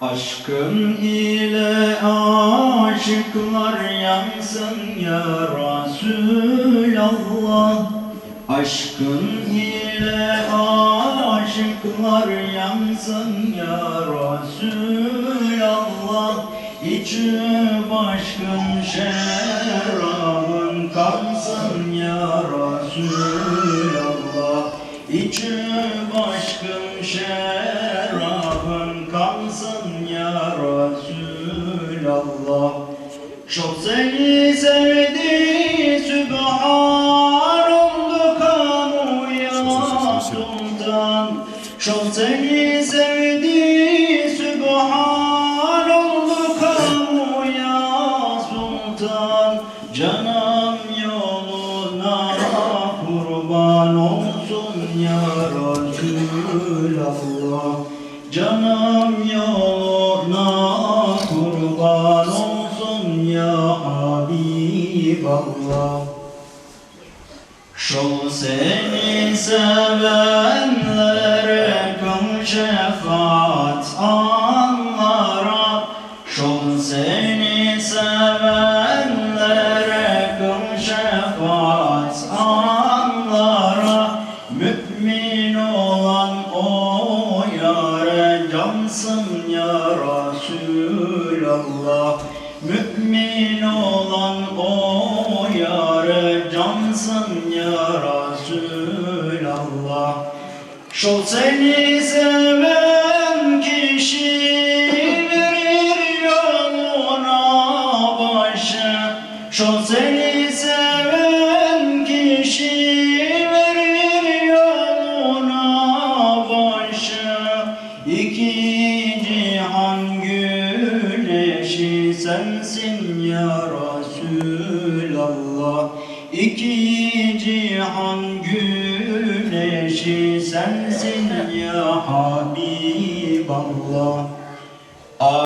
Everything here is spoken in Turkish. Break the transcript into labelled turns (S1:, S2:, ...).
S1: Aşkın ile aşıklar yansın ya Resulallah. Aşkın ile aşıklar yansın ya Resulallah. İçi başkın şerabın kalsın ya Resulallah. İçi başkın şerabın ya Resulallah. Çok seni sevdi Sübhan oldu kamuya sultan Çok seni sevdi Sübhan oldu kamuya sultan Canım yoluna kurban olsun ya Resulallah. Canım yoluna kurban olsun ya Habiballah Şu seni sevenlere kıl şefaat anlara. Şu seni sevenlere kıl şefaat anlara. Mümin olan o yare cansın ya Resulallah Mümin olan o yare cansın ya Resulallah. Şu seni seven kişi verir yoluna başı. Şu seni seven kişi verir yoluna başı. İki sensin ya Resulallah. İki cihan güneşi sensin ya Habiballah